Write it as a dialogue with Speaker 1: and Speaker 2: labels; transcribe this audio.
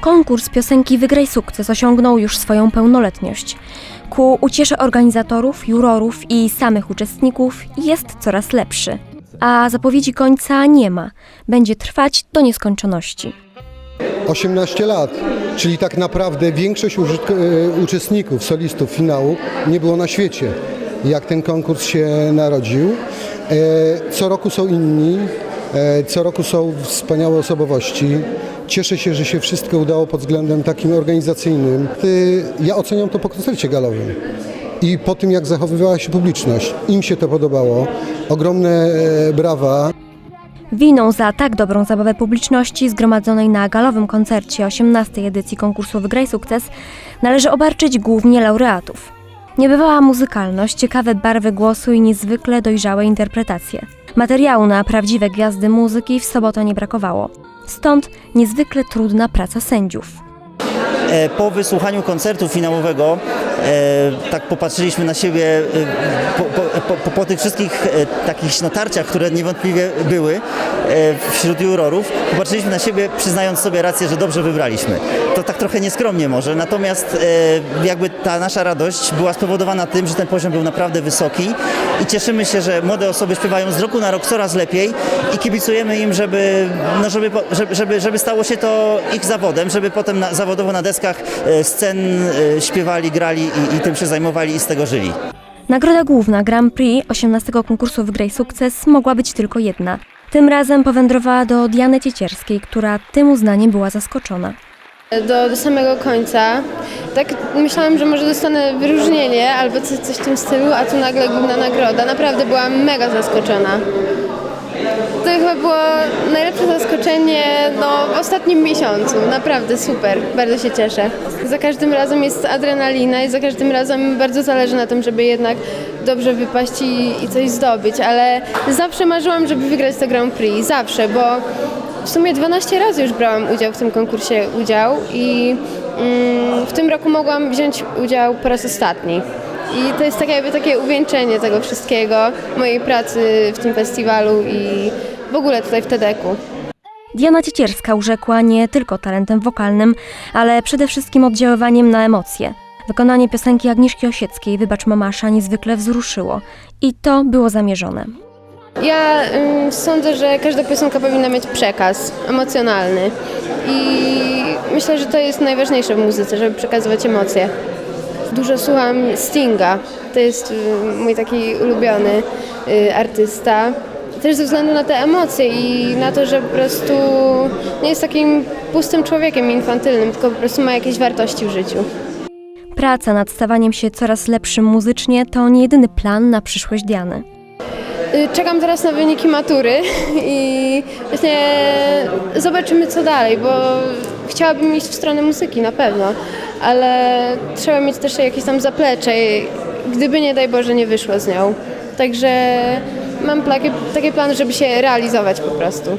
Speaker 1: Konkurs piosenki Wygraj Sukces osiągnął już swoją pełnoletność. Ku uciesze organizatorów, jurorów i samych uczestników jest coraz lepszy. A zapowiedzi końca nie ma. Będzie trwać do nieskończoności.
Speaker 2: 18 lat, czyli tak naprawdę większość e, uczestników, solistów finału nie było na świecie, jak ten konkurs się narodził. E, Co roku są inni, e, co roku są wspaniałe osobowości. Cieszę się, że się wszystko udało pod względem takim organizacyjnym. Ty- Ja oceniam to po koncercie galowym. I po tym, jak zachowywała się publiczność. Im się to podobało. Ogromne e, brawa.
Speaker 1: Winą za tak dobrą zabawę publiczności zgromadzonej na galowym koncercie 18. edycji konkursu Wygraj Sukces należy obarczyć głównie laureatów. Niebywała muzykalność, ciekawe barwy głosu i niezwykle dojrzałe interpretacje. Materiału na prawdziwe gwiazdy muzyki w sobotę nie brakowało. Stąd niezwykle trudna praca sędziów.
Speaker 3: E, Po wysłuchaniu koncertu finałowego e, tak popatrzyliśmy na siebie e, po, po, po, po, tych wszystkich takich natarciach, które niewątpliwie były wśród jurorów. Popatrzyliśmy na siebie przyznając sobie rację, że dobrze wybraliśmy. To tak trochę nieskromnie może, natomiast e, jakby ta nasza radość była spowodowana tym, że ten poziom był naprawdę wysoki i cieszymy się, że młode osoby śpiewają z roku na rok coraz lepiej i kibicujemy im, żeby, no żeby, żeby, żeby, stało się to ich zawodem, żeby potem na, zawodowo na deskach e, scen e, śpiewali, grali i, i tym się zajmowali i z tego żyli.
Speaker 1: Nagroda główna Grand Prix 18 konkursu Wygraj Sukces mogła być tylko jedna. Tym razem powędrowała do Diany Ciecierskiej, która tym uznaniem była zaskoczona.
Speaker 4: do, do samego końca. Tak myślałam, że może dostanę wyróżnienie albo coś, coś w tym stylu, a tu nagle główna nagroda. Naprawdę byłam mega zaskoczona. To chyba było najlepsze zaskoczenie no, w ostatnim miesiącu. Naprawdę super, bardzo się cieszę. Za każdym razem jest adrenalina i za każdym razem bardzo zależy na tym, żeby jednak dobrze wypaść i, i coś zdobyć, ale zawsze marzyłam, żeby wygrać to Grand Prix, zawsze, bo w sumie 12 razy już brałam udział w tym konkursie udział i mm, w tym roku mogłam wziąć udział po raz ostatni. I to jest takie, jakby takie uwieńczenie tego wszystkiego, mojej pracy w tym festiwalu i w ogóle tutaj w TEDx-u.
Speaker 1: Diana Ciecierska urzekła nie tylko talentem wokalnym, ale przede wszystkim oddziaływaniem na emocje. Wykonanie piosenki Agnieszki Osieckiej Wybacz Mamasza niezwykle wzruszyło i to było zamierzone.
Speaker 4: Ja ym, sądzę, że każda piosenka powinna mieć przekaz emocjonalny i myślę, że to jest najważniejsze w muzyce, żeby przekazywać emocje. Dużo słucham Stinga, to jest y, mój taki ulubiony y, artysta. Też ze względu na te emocje i na to, że po prostu nie jest takim pustym człowiekiem infantylnym, tylko po prostu ma jakieś wartości w życiu.
Speaker 1: Praca nad stawaniem się coraz lepszym muzycznie to nie jedyny plan na przyszłość Diany.
Speaker 4: Y, Czekam teraz na wyniki matury i właśnie zobaczymy co dalej, bo chciałabym iść w stronę muzyki na pewno, ale trzeba mieć też jakieś tam zaplecze, gdyby nie daj Boże nie wyszło z nią. Także mam takie, takie plany, żeby się realizować po prostu.